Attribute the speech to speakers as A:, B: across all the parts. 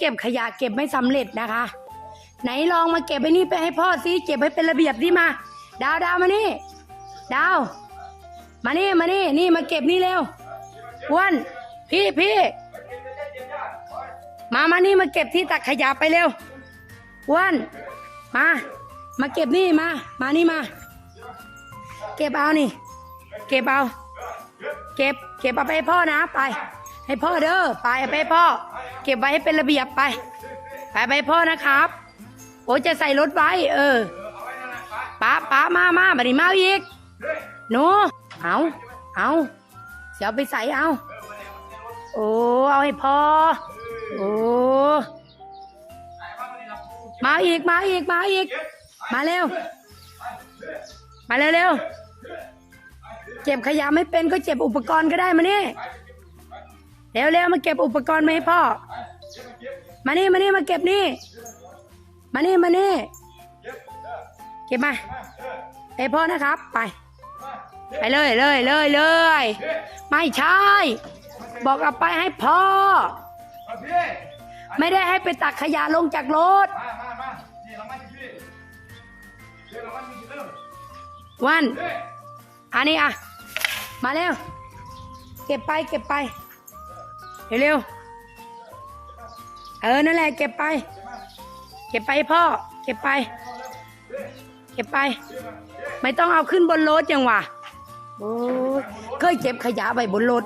A: เก็บขยะเก็บไม่สำเร็จนะคะ ไหนลองมาเก็บไอ้นี่ไปให้พ่อซิเก็บให้เป็นระเบียบดิมา ดาวดาวมานี่ ดาว มานี่มานี่นี่มาเก็บนี่เร็วอ้วนพี่พี่มามานี่มาเก็บที่ตักขยะไปเร็วอ้วนมา มาเก็บนี่มา มานี่มา เก็บเอานี่ เก็บเอา เก็บ เก็บเอาไปให้พ่อนะไป ให้พ่อเด้อไปไปให้พ่อ เก็บไว้ให้เป็นระเบียบไป ไปไปให้พ่อนะครับ โอ้จะใส่รถไว้ เออป้าป้ามามามาดิมาอีกหนูเอาเอาเสียวไปใส่เอาโอ้เอาให้พ่อโอ้มาอีกมาอีกมาอีก มาเร็ว มาเร็วเร็วเก็บขยะไม่เป็นก็เก็บอุปกรณ์ก็ได้มานี่ เร็วเร็วมาเก็บอุปกรณ์มาให้พ่อ มานี่มานี่มาเก็บนี่ มานี่มานี่เก็บมาให้พ่อนะครับ ไป ไปเลยเลยเลยเลย ไม่ใช่ บอกเอาไปให้พ่อ ไม่ได้ให้ไปตักขยะลงจากรถวัน อันนี้อะ มาเร็ว เก็บไปเก็บไป เร็วๆเออ นั่นแหละ เก็บไป เก็บไปพ่อ เก็บไป เก็บไป ไม่ต้องเอาขึ้นบนรถยังวะโอ้ยเคยเก็บขยะไว้บนรถ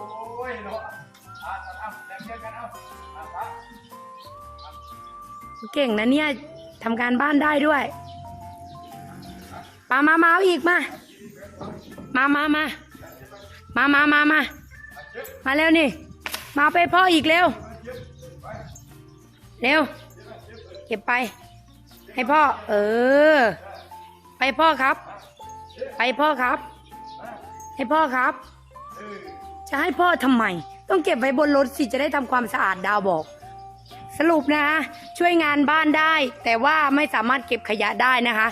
A: เก่งนะเนี่ยทำการบ้านได้ด้วยมามามาเอาอีกมา มามามา มามามามา มาเร็วนี่ มาไปพ่ออีกเร็ว เร็ว เก็บไป ให้พ่อ เออ ไปพ่อครับ ไปพ่อครับ ให้พ่อครับ จะให้พ่อทำไม ต้องเก็บไว้บนรถสิจะได้ทำความสะอาดดาวบอก สรุปนะคะช่วยงานบ้านได้ แต่ว่าไม่สามารถเก็บขยะได้นะคะ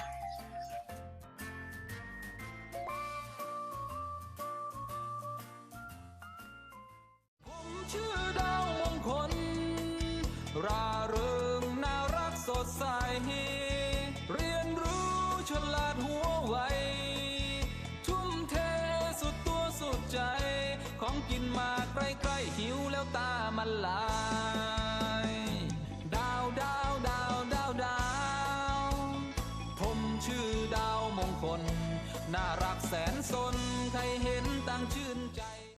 B: ราเริงน่ารักสดใส เรียนรู้ฉลาดหัวไว ทุ่มเทสุดตัวสุดใจ ของกินมาใกล้ๆหิวแล้วตามันลายดาวดาวดาวดาวดาวผมชื่อดาวมงคล น่ารักแสนสน ใครเห็นตั้งชื่นใจ